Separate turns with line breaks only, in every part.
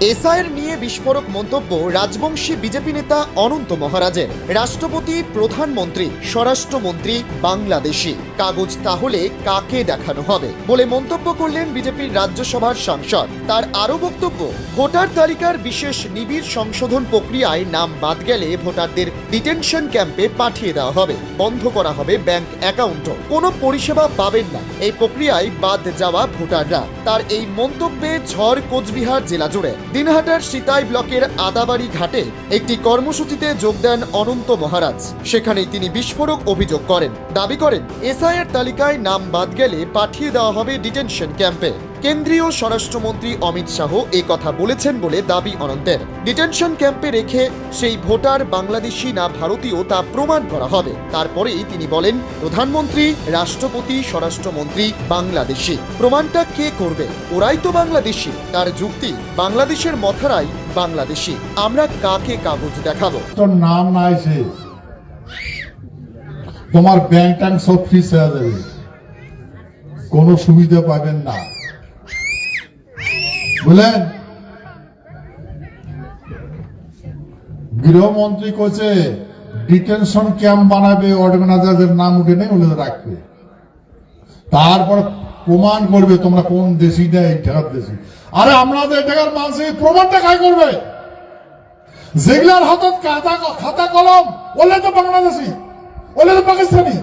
এসআইয়ের নিয়ে বিস্ফোরক মন্তব্য রাজবংশী বিজেপি নেতা অনন্ত মহারাজের। রাষ্ট্রপতি, প্রধানমন্ত্রী, স্বরাষ্ট্রমন্ত্রী, বাংলাদেশি। কাগজ তাহলে কাকে দেখানো হবে? বলে মন্তব্য করলেন বিজেপির রাজ্যসভার সাংসদ। তার আরও বক্তব্য, ভোটার তালিকার বিশেষ নিবিড় সংশোধন প্রক্রিয়ায় নাম বাদ গেলে ভোটারদের ডিটেনশন ক্যাম্পে পাঠিয়ে দেওয়া হবে। বন্ধ করা হবে ব্যাংক অ্যাকাউন্টও। কোনো পরিষেবা পাবেন না। এই প্রক্রিয়ায় বাদ যাওয়া ভোটাররা। তার এই মন্তব্যে ঝড় কোচবিহার জেলা জুড়ে। দিনহাটার সিতাই ব্লকের আদাবাড়ি ঘাটে একটি কর্মসূচিতে যোগ দেন অনন্ত মহারাজ। সেখানেই তিনি বিস্ফোরক অভিযোগ করেন। দাবি করেন এসআইয়ের তালিকায় নাম বাদ গেলে পাঠিয়ে দেওয়া হবে ডিটেনশন ক্যাম্পে। কেন্দ্রীয় স্বরাষ্ট্রমন্ত্রী অমিত শাহ এ কথা বলেছেন বলে দাবি অনন্তের। ডিটেনশন ক্যাম্পে রেখে সেই ভোটার বাংলাদেশি না ভারতীয় তা প্রমাণ করা হবে। তারপরেই তিনি বলেন, প্রধানমন্ত্রী, রাষ্ট্রপতি, স্বরাষ্ট্রমন্ত্রী বাংলাদেশি। প্রমাণটা কে করবে? ওরাই তো বাংলাদেশি। তার যুক্তি, বাংলাদেশের মথারাই বাংলাদেশি। আমরা কাকে কাগজ দেখাবো?
তোর নাম না তোমার ব্যাংক ট্যাঙ্ক সব কোনো সুবিধা পাবেন না। বুঝলেন গৃহমন্ত্রী কইছে, ডিটেনশন ক্যাম্প বানাবে অর্গানাইজারদের নাম উঠে নেই, ওগুলো রাখবে। তারপর প্রমাণ করবে তোমরা কোন দেশি না এই ঠেকার দেশি। আরে আমাদের ঠেকার মানুষ এই প্রমাণটা কাই করবে? যেগুলার হাতত খাতা খাতা, কলম, ওলে তো বাংলাদেশি, ওলে তো পাকিস্তানি।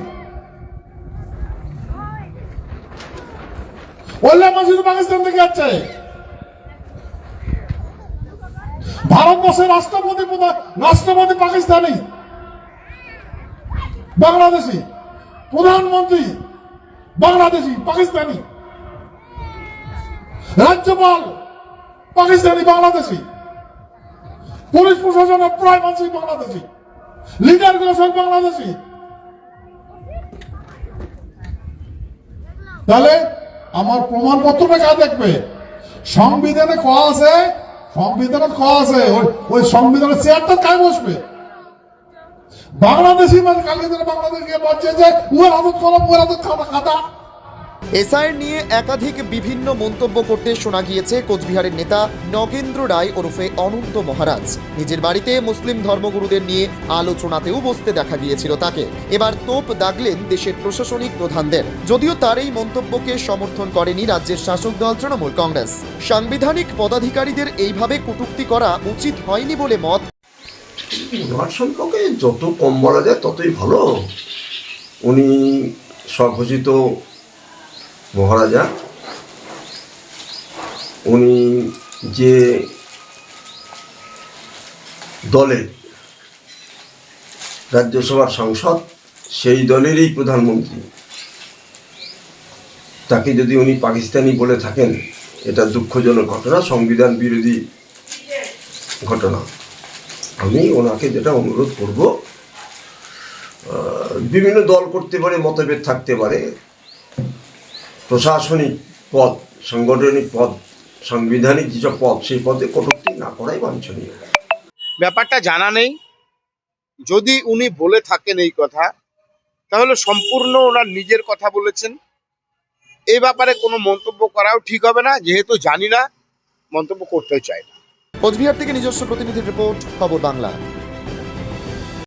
ওলে তো পাকিস্তান থেকে যাচ্ছে ভারতবর্ষের রাষ্ট্রপতি রাষ্ট্রপতি পাকিস্তানি, বাংলাদেশি, প্রধানমন্ত্রী, বাংলাদেশি, পাকিস্তানি, রাজ্যপাল, পাকিস্তানি, বাংলাদেশি, পুলিশ প্রশাসনের প্রায় মানুষই বাংলাদেশি, লিডারগুলো সব বাংলাদেশি। তাহলে আমার প্রমাণপত্রটা কাজ দেখবে? সংবিধানে ক আছে সংবিধানে ক আছে? ওই- সংবিধানের চেয়ারটা কায় বসবে? বাংলাদেশি মানে কালকে বাংলাদেশ বাংলাদেশকে বলছে যে উয়ার হাতত কলম উয়ার হাতত খাতা খাতা।
এসআইয়ের নিয়ে একাধিক বিভিন্ন মন্তব্য করতে শোনা গিয়েছে কোচবিহারের নেতা নগেন্দ্র রায় ওরফে অনন্ত মহারাজ। নিজের বাড়িতে মুসলিম ধর্মগুরুদের নিয়ে আলোচনাতেও বসতে দেখা গিয়েছিল তাকে। এবার তোপ দাগলেন দেশের প্রশাসনিক প্রধানদের। যদিও তার এই মন্তব্যকে সমর্থন করেনি রাজ্যের শাসক দল তৃণমূল কংগ্রেস। সাংবিধানিক পদাধিকারীদের এইভাবে কটূক্তি করা উচিত হয়নি বলে মত।
যত কম বলা যায় ততই ভালো। উনি স্বঘোষিত মহারাজা। উনি যে দলের রাজ্যসভার সাংসদ, সেই দলেরই প্রধানমন্ত্রী। তাকে যদি উনি পাকিস্তানি বলে থাকেন, এটা দুঃখজনক ঘটনা, সংবিধান বিরোধী ঘটনা। আমি ওনাকে যেটা অনুরোধ করব বিভিন্ন দল করতে পারে, মতভেদ থাকতে পারে প্রশাসনিক পদ সাংগঠনিক পদ সাংবিধানিক যেসব পদ সেই পদে কটূক্তি না করাই বাঞ্ছনীয়।
ব্যাপারটা জানা নেই। যদি উনি বলে থাকেন এই কথা তাহলে সম্পূর্ণ ওনার নিজের কথা বলেছেন। এই ব্যাপারে কোনো মন্তব্য করাও ঠিক হবে না যেহেতু জানি না মন্তব্য করতেও চাই না।
কোচবিহার থেকে নিজস্ব প্রতিনিধির রিপোর্ট খবর বাংলা।